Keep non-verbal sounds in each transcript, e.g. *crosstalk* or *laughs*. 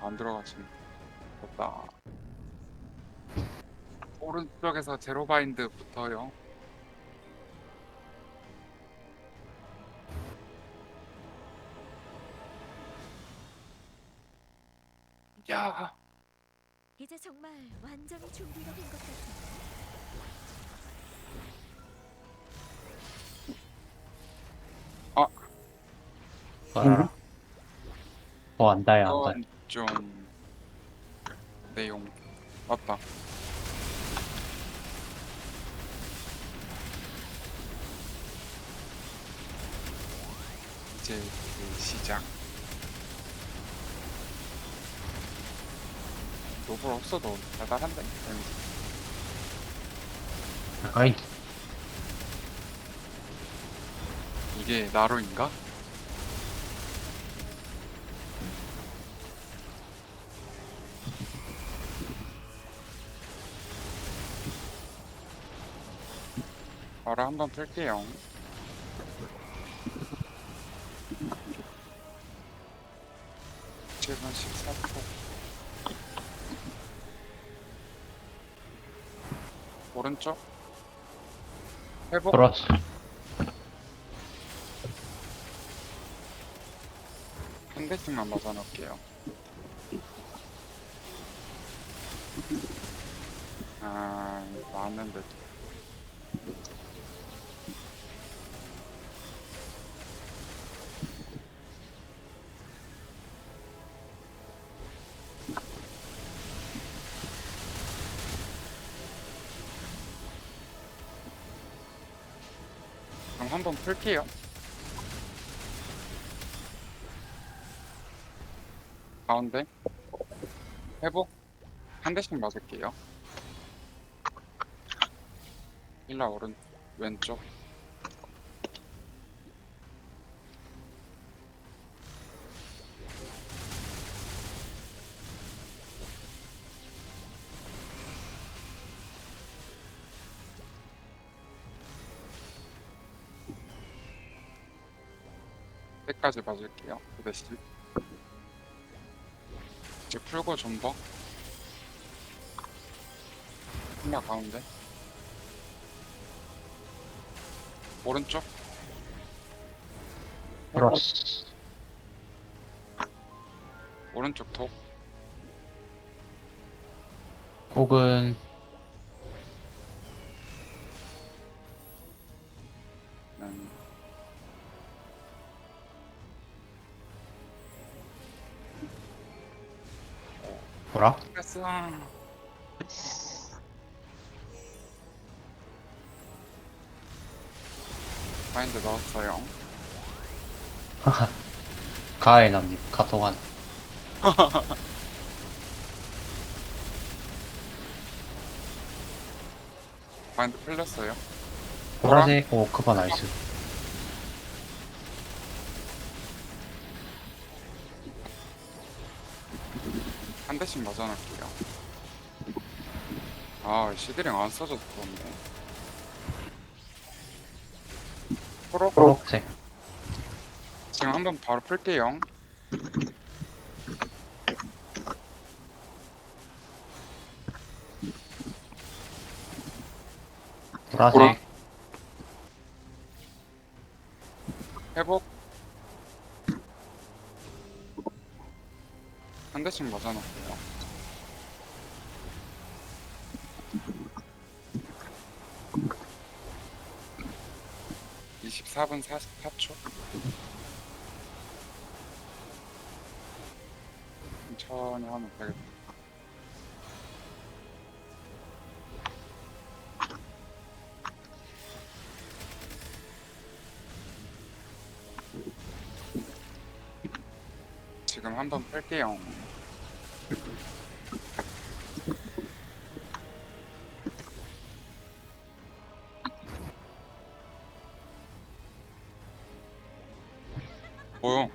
안 들어가시네. 됐다. 오른쪽에서 제로 바인드 붙어요. 야, 이제 정말 완전히 준비가 된 것 같아. 어, 어 안다요 안다. 이건 좀 내용 맞다. 이제 그 시작. 노블 없어도 달달한데. 아이 이게 나로인가? 바로 한번 풀게요. 지금 14초. 오른쪽. 회복. 돌았어. 한 대씩만 맞아 놓을게요. 아, 맞는데. 그럼 한번 풀게요. 가운데 회복 한 대씩 맞을게요. 일라 오른 왼쪽 때까지 맞을게요. 두 대씩 이제 풀고 존버. 하나. 가운데. 오른쪽. 돌았어. 오른쪽 톡. 혹은 돌아. 됐어 마인드 넣었어요 가해 남님 카톡한. *laughs* 마인드 풀렸어요 보라색 오 크바 나이스. 한 대씩 맞아 놓을게요 아 시드링 안 써줘서 그렇네 프로 초록색. 지금 한 번 바로 풀게요. 보라색. 회복. 한 대씩 맞아 놓을게요. (24분 44초) 천천히 하면 되겠다. 지금 한번 풀게요. 뭐요?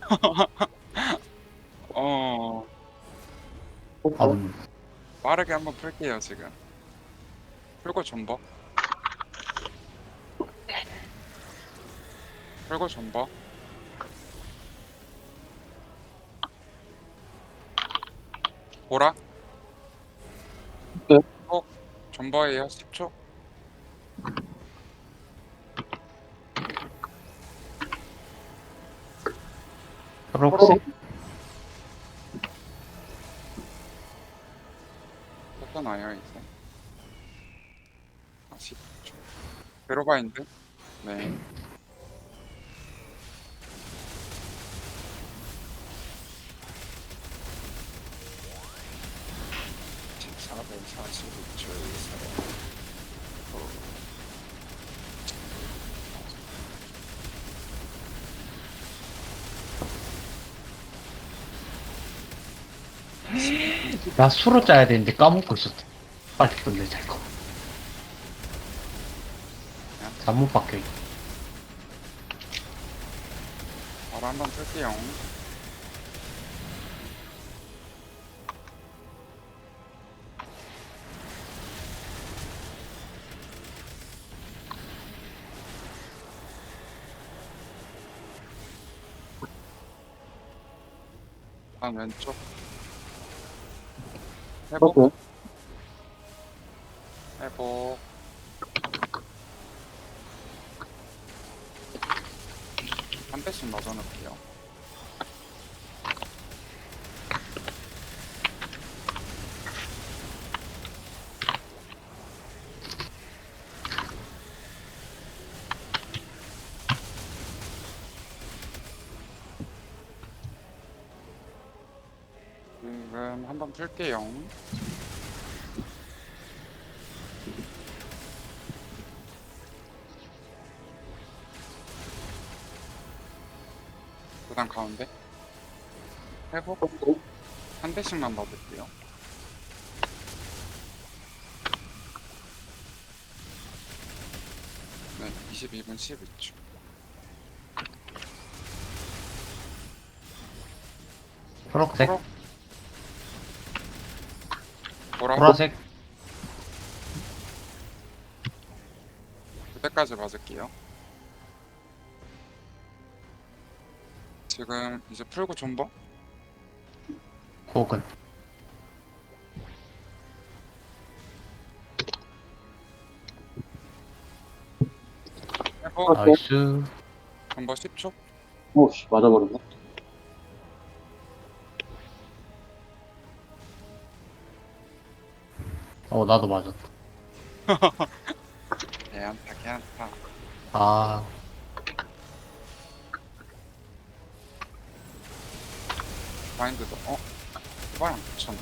*laughs* 어, 음, 빠르게 한번 풀게요, 지금. 풀고 존버. 풀고 존버. 보라. 네. 어, 존버예요. 10초. 초록색 쫓겨나요 이제. 아, 10초. 베로바인드. 네. (14분 46초) 나 수로 짜야 되는데 까먹고 있었대 빨리 끝내자 이거 잘못 바뀌어 있 바로 한번 풀게요. 다음 왼쪽. 회복, 떴어요. 회복. 한 대씩 맞아 놓을게요. 지금 한번 풀게요. 그다음 가운데 회복 한 대씩만 받을게요. 네, 22분 12초. 초록색 보라색 그때까지 맞을게요. 지금 이제 풀고 존버? 고근 나이스 존버 10초? 오씨 맞아버렸네. 어 나도 맞았다 *laughs* 개 안타 개 안타. 아 마인드도 어? 후바랑 붙였나?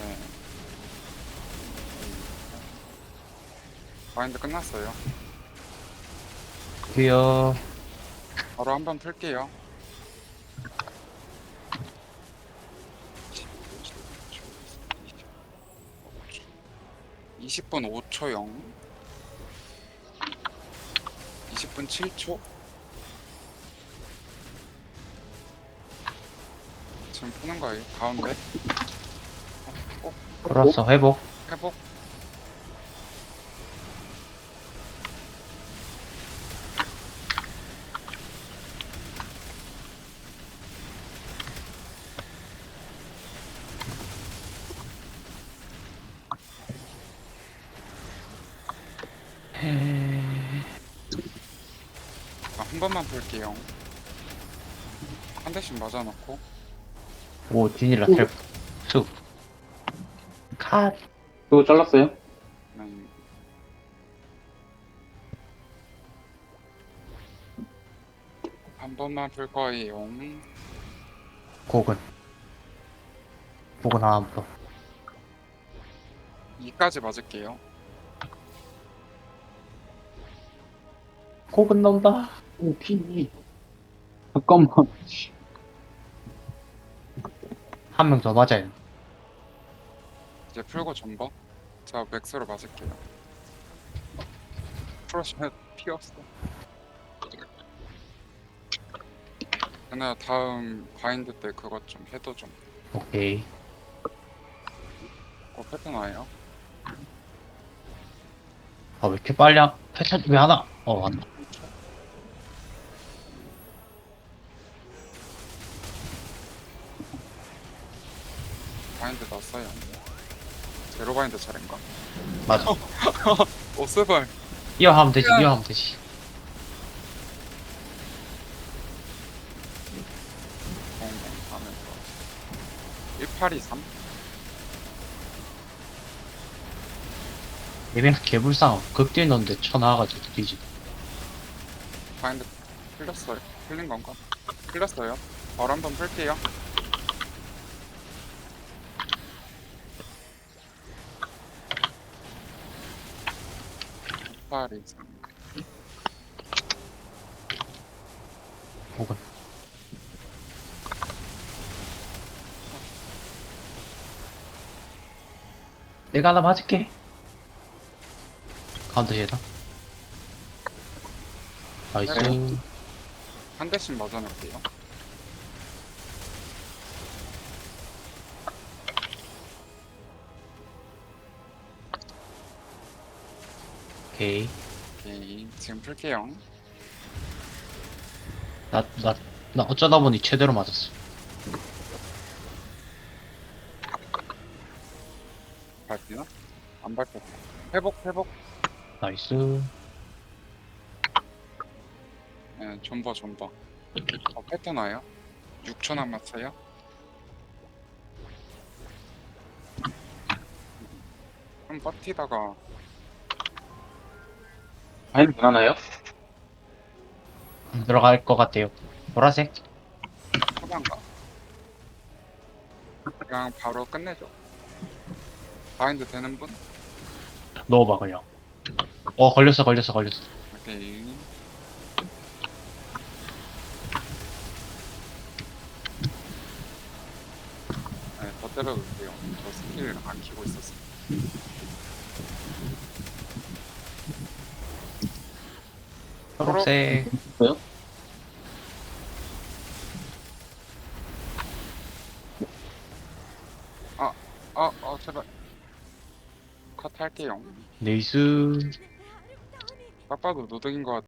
네. 마인드 끝났어요. 드디어 바로 한번 풀게요. 20분 5초 0 20분 7초. 지금 푸는 거예요. 가운데. 어, 풀었어 회복. 회복 아, 한 번만 풀게요 한 대씩 맞아놓고 오 디닐라 텔 쑥. 컷 그거 잘랐어요? 네. 한 번만 풀 거예요. 고근 고근 하나 더 2까지 맞을게요. 고근 나온다 오 피. 잠깐만. 한 명 더 맞아야 돼 이제 풀고 전버. 자, 맥스로 맞을게요. 풀어주면 피 없어. 그나 다음 바인드 때 그것 좀 해도 좀. 오케이 어, 패턴 와요. 아 왜 이렇게 빨리 안 패턴 왜 하나 어 왔다 됐어요. 제로 바인드 차례인가? 맞아. 오 스발. 이어 하면 되지, 이어 하면 되지. 공공 하면서 1823 예비는 개불쌍. 극딜 넣는데 쳐나와가지고 뒤지. 바인드 풀렸어요. 풀린 건가? 풀렸어요. 바로 한번 풀게요. 파리 혹은. 내가 하나 맞을게. 카운터 해다. 나이스. 네. 한 대씩 맞아놓을게요. 오케이. 오케이 지금 풀게요. 나, 나, 나 어쩌다 보니 최대로 맞았어. 밟히나? 안 밟혔다. 회복 회복. 나이스. 네, 존버 존버. 어, 패턴 와요? 6초 남았어요? 좀 버티다가 바인드 변하나요? 안 들어갈 것 같아요. 보라색. 초반가? 그냥 바로 끝내죠. 바인드 되는 분? 넣어봐, 그냥. 어, 걸렸어, 걸렸어, 걸렸어. 오케이. 네, 더 때려볼게요. 저 스킬 안 키고 있었어. 초록색. 뭐요? 어, 어, 제발. 컷 할게요. 네이스. 딱 봐도 노득인 것 같아.